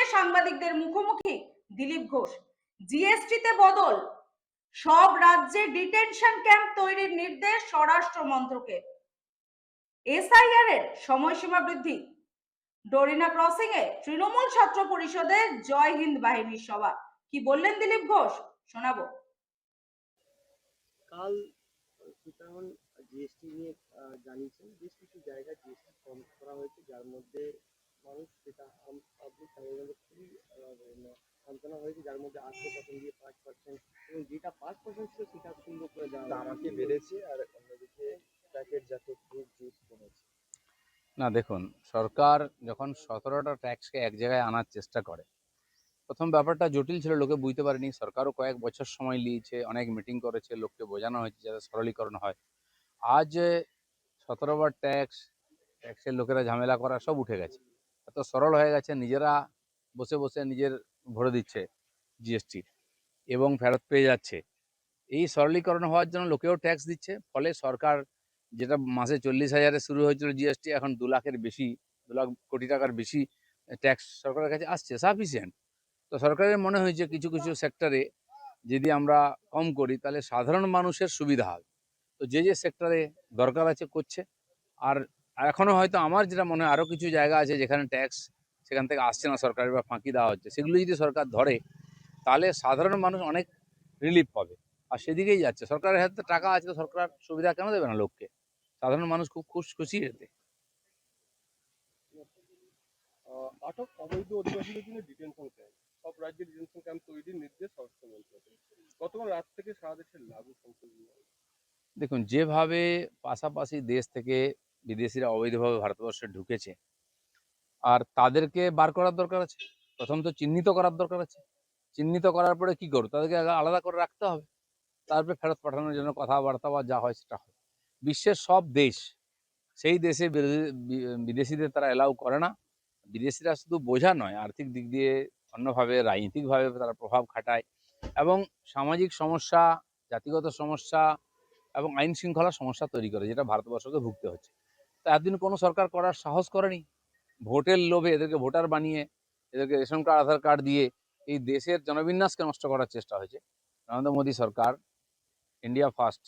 নিয়ে সাংবাদিকদের মুখোমুখি দিলীপ ঘোষ। জিএসটিতে বদল, সব রাজ্যে ডিটেনশন ক্যাম্প তৈরির নির্দেশ স্বরাষ্ট্র মন্ত্রকের এসআইআর এর সময়সীমা বৃদ্ধি, ডোরিনা ক্রসিং এ তৃণমূল ছাত্র পরিষদের জয় হিন্দ বাহিনীর সভা। কি বললেন দিলীপ ঘোষ? শোনাবো। কাল সীতারামন জিএসটি নিয়ে জানিয়েছেন, বেশ কিছু জায়গায় জিএসটি কম করা হয়েছে, যার মধ্যে মানুষ সেটা পাবলিক তাদের মধ্যে খুবই আহ, মানে সান্ত্বনা হয়েছে যার মধ্যে আটশো পার্সেন্ট দিয়ে পাঁচ পার্সেন্ট এবং যেটা পাঁচ পার্সেন্ট ছিল সেটা সুন্দর করে দেওয়া হয়েছে। বেড়েছে আর অন্যদিকে প্যাকেটজাত ফ্রুট জুস কমেছে। না দেখুন সরকার যখন সতেরোটা ট্যাক্সকে এক জায়গায় আনার চেষ্টা করে প্রথম ব্যাপারটা জটিল ছিল লোকে বুঝতে পারেনি। সরকারও কয়েক বছর সময় নিয়েছে অনেক মিটিং করেছে লোককে বোঝানো হয়েছে যাতে সরলীকরণ হয়। আজ সতেরোবার ট্যাক্স ট্যাক্সের লোকেরা ঝামেলা করা সব উঠে গেছে। এত সরল হয়ে গেছে নিজেরা বসে বসে নিজের ভরে দিচ্ছে। জিএসটি এবং ফেরত পেয়ে যাচ্ছে। এই সরলীকরণ হওয়ার জন্য লোকেও ট্যাক্স দিচ্ছে। ফলে সরকার যেটা মাসে চল্লিশ হাজারে শুরু হয়েছিল জিএসটি, এখন দু লাখের বেশি, দু লাখ কোটি টাকার বেশি ট্যাক্স সরকারের কাছে আসছে সাফিসিয়েন্ট তো সরকারের মনে হয়েছে কিছু কিছু সেক্টরে যদি আমরা কম করি, তাহলে সাধারণ মানুষের সুবিধা হবে। তো যে যে সেক্টরে দরকার আছে করছে। আর এখনও হয়তো আমার যেটা মনে হয় আরও কিছু জায়গা আছে যেখানে ট্যাক্স সেখান থেকে আসছে না সরকারের বা ফাঁকি দেওয়া হচ্ছে। সেগুলো যদি সরকার ধরে তাহলে সাধারণ মানুষ অনেক রিলিফ পাবে। আর সেদিকেই যাচ্ছে। সরকারের হাতে টাকা আছে তো সরকার সুবিধা কেন দেবে না লোককে? সাধারণ মানুষ খুব খুশ খুশি এতে আটক অবৈধ অধিবাসীদের জন্য ডিটেনশন ক্যাম্প সব রাজ্যে ডিটেনশন ক্যাম্প তৈরির নির্দেশ স্বরাষ্ট্র মন্ত্রকের গতকাল রাত থেকে সারা দেশের লাগু সংশোধনী দেখুন যেভাবে পাশাপাশি দেশ থেকে বিদেশিরা অবৈধভাবে ভারতবর্ষে ঢুকেছে আর তাদেরকে বার করার দরকার আছে প্রথম তো চিহ্নিত করার দরকার আছে। চিহ্নিত করার পরে কি করব? তাদেরকে আলাদা করে রাখতে হবে। তারপরে ফেরত পাঠানোর জন্য কথাবার্তা বা যা হয় সেটা হয় বিশ্বের সব দেশ, সেই দেশে বিদেশিদের তারা এলাউ করে না। বিদেশিরা শুধু বোঝা নয়, আর্থিক দিক দিয়ে অন্যভাবে, রাজনৈতিকভাবে তারা প্রভাব খাটায় এবং সামাজিক সমস্যা, জাতিগত সমস্যা এবং আইন শৃঙ্খলা সমস্যা তৈরি করে, যেটা ভারতবর্ষকে ভুগতে হচ্ছে। তা এতদিন কোনো সরকার করার সাহস করেনি। ভোটের লোভে এদেরকে ভোটার বানিয়ে, এদেরকে রেশন কার্ড, আধার কার্ড দিয়ে এই দেশের জনবিন্যাসকে নষ্ট করার চেষ্টা হয়েছে। নরেন্দ্র মোদী সরকার ইন্ডিয়া ফার্স্ট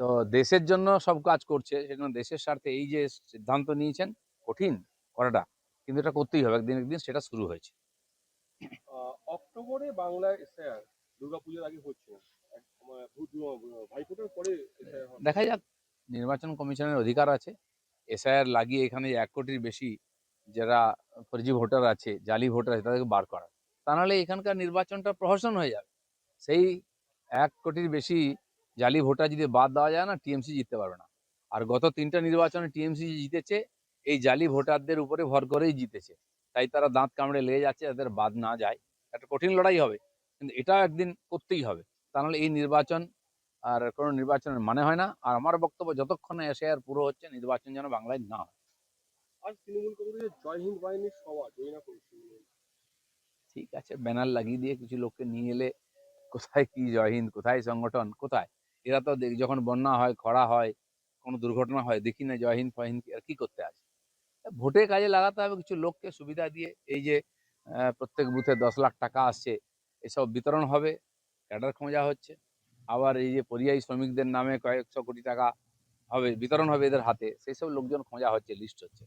তো দেশের জন্য সব কাজ করছে সেজন্য দেশের স্বার্থে এই যে সিদ্ধান্ত নিয়েছেন কঠিন করাটা কিন্তু এটা করতেই হবে। একদিন একদিন সেটা শুরু হয়েছে। অক্টোবরে বাংলা এসআইআর দুর্গাপুজোর আগে হচ্ছে পরে দেখা যাক নির্বাচন কমিশনের অধিকার আছে। এসআইআর লাগিয়ে এখানে এক কোটির বেশি যারা ফর্জি ভোটার আছে জালি ভোটার আছে তাদেরকে বার করা। তা নাহলে এখানকার নির্বাচনটা প্রহসন হয়ে যাবে। সেই এক কোটির বেশি জালি ভোটার যদি বাদ দেওয়া যায় না, টিএমসি জিততে পারবে না। আর গত তিনটা নির্বাচনে টিএমসি জিতেছে, এই জালি ভোটারদের উপরে ভর করেই জিতেছে। তাই তারা দাঁত কামড়ে লেগে যাচ্ছে যাদের বাদ না যায়। একটা কঠিন লড়াই হবে, কিন্তু এটা একদিন করতেই হবে। তা নাহলে এই নির্বাচন আর কোনো নির্বাচনের মানে হয় না। আর আমার বক্তব্য যতক্ষণ এসে আর পুরো হচ্ছে, নির্বাচন যেন বাংলায় না হয়। আর তৃণমূল কংগ্রেসের জয় হিন্দ বাহিনীর সভা জয়না করেছিল ঠিক আছে, ব্যানার লাগিয়ে দিয়ে কিছু লোককে নিয়ে এলে কোথায় কি জয় হিন্দ কোথায় সংগঠন, কোথায়? এরা তো দেখ- যখন বন্যা হয়, খরা হয়, কোনো দুর্ঘটনা হয়, দেখি না জয় হিন্দ ফহিন্দ আর কি করতে আছে ভোটে কাজে লাগাতে হবে কিছু লোককে সুবিধা দিয়ে, এই যে প্রত্যেক বুথে দশ লাখ টাকা আসছে, এসব বিতরণ হবে, ক্যাডার খোঁজা হচ্ছে, আবার এই যে পরিযায়ী শ্রমিকদের নামে কয়েকশো কোটি টাকা হবে, বিতরণ হবে এদের হাতে, সেই সব লোকজন খোঁজা হচ্ছে, লিস্ট হচ্ছে।